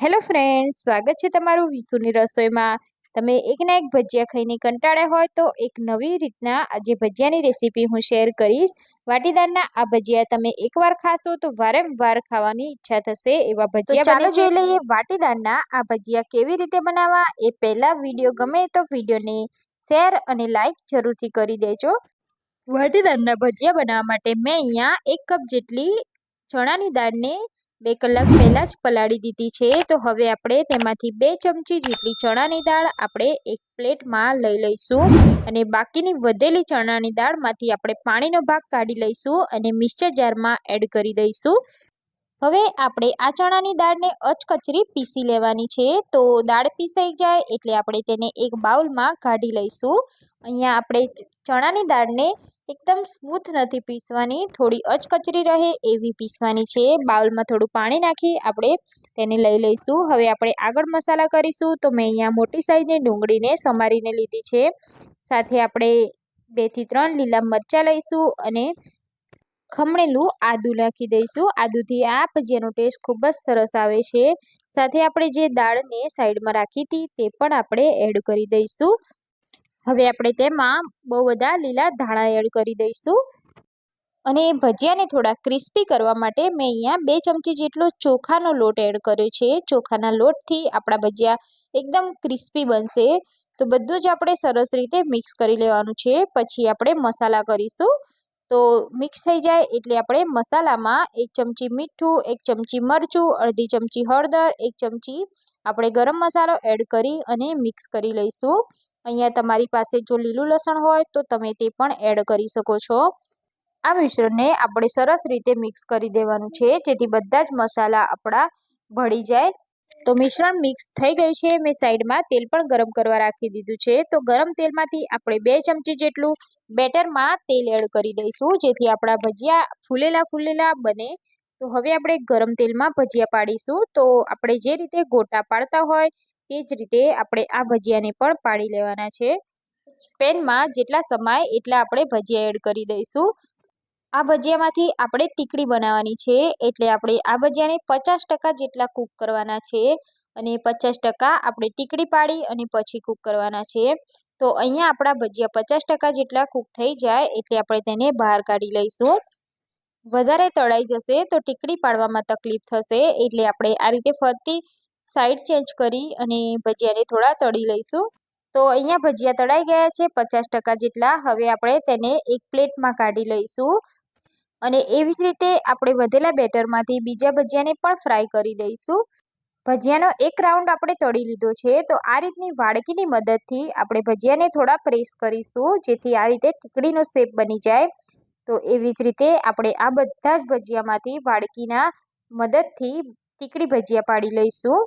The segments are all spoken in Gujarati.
હેલો ફ્રેન્ડ સ્વાગત છે તમારું વિસુની રસોઈમાં. તમે એકના એક ભજીયા ખાઈને કંટાળ્યા હોય તો એક નવી રીતના આજે ભજીયાની રેસીપી હું શેર કરીશ. વાટીદારના આ ભજીયા તમે એકવાર ખાશો તો વારંવાર ખાવાની ઈચ્છા થશે એવા ભજીયા ચાલો જોઈ લઈએ વાટીદારના આ ભજીયા કેવી રીતે બનાવવા એ પહેલા વીડિયો ગમે તો વિડીયોને શેર અને લાઈક જરૂરથી કરી દેજો. વાટીદારના ભજીયા બનાવવા માટે મેં અહીંયા એક કપ જેટલી ચણાની દાળને બે કલાક પહેલાં જ પલાળી દીધી છે, તો હવે આપણે તેમાંથી બે ચમચી જેટલી ચણાની દાળ આપણે એક પ્લેટમાં લઈ લઈશું અને બાકીની વધેલી ચણાની દાળમાંથી આપણે પાણીનો ભાગ કાઢી લઈશું અને મિક્સર જારમાં એડ કરી દઈશું. હવે આપણે આ ચણાની દાળને અચકચરી પીસી લેવાની છે. તો દાળ પીસાઈ જાય એટલે આપણે તેને એક બાઉલમાં કાઢી લઈશું. અહીંયા આપણે ચણાની દાળને એકદમ સ્મૂથ નથી પીસવાની, થોડી અચકચરી રહે એવી પીસવાની છે. બાઉલમાં થોડું પાણી નાખી આપણે તેને લઈ લઈશું. હવે આપણે આગળ મસાલા કરીશું. તો મેં અહીંયા મોટી સાઈઝની ડુંગળીને સમારીને લીધી છે. સાથે આપણે બેથી ત્રણ લીલા મરચાં લઈશું અને ખમણેલું આદું નાખી દઈશું. આદુથી આ ભજીયાનો ટેસ્ટ ખૂબ જ સરસ આવે છે, સાથે આપણે જે દાળને સાઈડમાં રાખી હતી તે પણ આપણે એડ કરી દઈશું. હવે આપણે તેમાં બહુ બધા લીલા ધાણા એડ કરી દઈશું. અને ભજીયાને થોડા ક્રિસ્પી કરવા માટે મેં અહીંયા બે ચમચી જેટલો ચોખાનો લોટ એડ કર્યો છે. ચોખાના લોટથી આપણા ભજીયા એકદમ ક્રિસ્પી બનશે. તો બધું જ આપણે સરસ રીતે મિક્સ કરી લેવાનું છે. પછી આપણે મસાલા કરીશું. તો મિક્સ થઈ જાય એટલે આપણે મસાલામાં એક ચમચી મીઠું, એક ચમચી મરચું, અડધી ચમચી હળદર, એક ચમચી આપણે ગરમ મસાલો એડ કરી અને મિક્સ કરી લઈશું. અહીંયા તમારી પાસે જો લીલું લસણ હોય તો તમે તે પણ એડ કરી શકો છો. આ મિશ્રણને આપણે સરસ રીતે મિક્સ કરી દેવાનું છે જેથી બધા જ મસાલા આપણા ભળી જાય. તો મિશ્રણ મિક્સ થઈ ગયું છે. મેં સાઈડમાં તેલ પણ ગરમ કરવા રાખી દીધું છે. તો ગરમ તેલમાંથી આપણે બે ચમચી જેટલું બેટરમાં તેલ એડ કરી દઈશું, જેથી આપણા ભજીયા ફૂલેલા ફૂલેલા બને. તો હવે આપણે ગરમ તેલમાં ભજીયા પાડીશું. તો આપણે જે રીતે ગોટા પાડતા હોય તે જ રીતે આપણે આ ભજીયાને પણ પાડી લેવાના છે. પેનમાં જેટલા સમાય એટલા આપણે ભજીયા એડ કરી દઈશું. આ ભજીયામાંથી આપણે ટીકડી બનાવવાની છે, એટલે આપણે આ ભજીયાને પચાસ ટકા જેટલા કૂક કરવાના છે અને પચાસ ટકા આપણે ટીકડી પાડી અને પછી કૂક કરવાના છે. તો અહીંયા આપણા ભજીયા પચાસ ટકા જેટલા કૂક થઈ જાય, એટલે આપણે તેને બહાર કાઢી લઈશું. વધારે તળાઈ જશે તો ટીકડી પાડવામાં તકલીફ થશે, એટલે આપણે આ રીતે ફરતી સાઈડ ચેન્જ કરી અને ભજીયાને થોડા તળી લઈશું. તો અહીંયા ભજીયા તળાઈ ગયા છે પચાસ જેટલા, હવે આપણે તેને એક પ્લેટમાં કાઢી લઈશું. અને એવી જ રીતે આપણે વધેલા બેટરમાંથી બીજા ભજીયાને પણ ફ્રાય કરી દઈશું ભજીયાનો એક રાઉન્ડ આપણે તળી લીધો છે, તો આ રીતની વાડકીની મદદથી આપણે ભજીયાને થોડા પ્રેસ કરીશું, જેથી આ રીતે ટીકડીનો શેપ બની જાય. તો એવી જ રીતે આપણે આ બધા જ ભજીયામાંથી વાડકીના મદદથી ટીકડી ભજીયા પાડી લઈશું.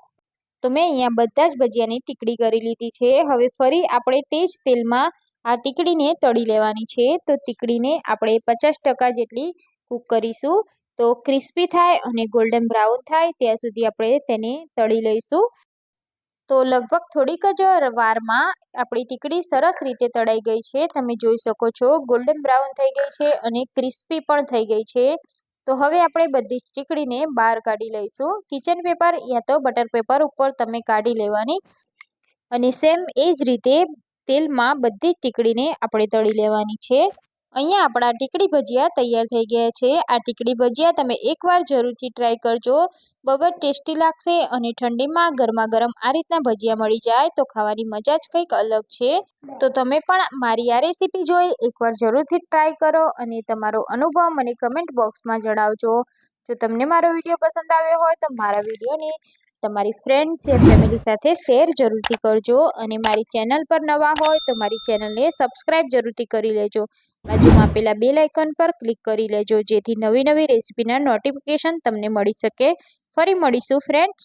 તો મેં અહીંયા બધા જ ભજીયાની ટીકડી કરી લીધી છે. હવે ફરી આપણે તે જ તેલમાં આ ટીકડીને તળી લેવાની છે. તો ટીકડીને આપણે પચાસ ટકા જેટલી કૂક કરીશું. તો ક્રિસ્પી થાય અને ગોલ્ડન બ્રાઉન થાય ત્યાં સુધી આપણે તેને તળી લઈશું. તો લગભગ થોડીક જ વારમાં આપણી ટીકડી સરસ રીતે તળાઈ ગઈ છે. તમે જોઈ શકો છો, ગોલ્ડન બ્રાઉન થઈ ગઈ છે અને ક્રિસ્પી પણ થઈ ગઈ છે. તો હવે આપણે બધી જ ટીકડીને બહાર કાઢી લઈશું. કિચન પેપર યા તો બટર પેપર ઉપર તમે કાઢી લેવાની. અને સેમ એ જ રીતે તેલમાં બધી ટીકડીને આપણે તળી લેવાની છે. અહીંયા આપણા ટીકડી ભજીયા તૈયાર થઈ ગયા છે. આ ટીકડી ભજીયા તમે એકવાર જરૂરથી ટ્રાય કરજો. બહુ જ ટેસ્ટી લાગશે અને ઠંડીમાં ગરમા ગરમ આ રીતના ભજીયા મળી જાય તો ખાવાની મજા જ કંઈક અલગ છે. તો તમે પણ મારી આ રેસીપી જોઈ એકવાર જરૂરથી ટ્રાય કરો અને તમારો અનુભવ મને કમેન્ટ બોક્સમાં જણાવજો. જો તમને મારો વીડિયો પસંદ આવ્યો હોય તો મારા વિડીયોને તમારી ફ્રેન્ડ્સ યા ફેમિલી સાથે શેર જરૂરથી કરજો અને મારી ચેનલ પર નવા હોય તો મારી ચેનલને સબસ્ક્રાઈબ જરૂરથી કરી લેજો. બાજુમાં આપેલા બેલ આઇકન પર ક્લિક કરી લેજો જેથી નવી નવી રેસીપીના નોટિફિકેશન તમને મળી શકે. ફરી મળીશું ફ્રેન્ડ્સ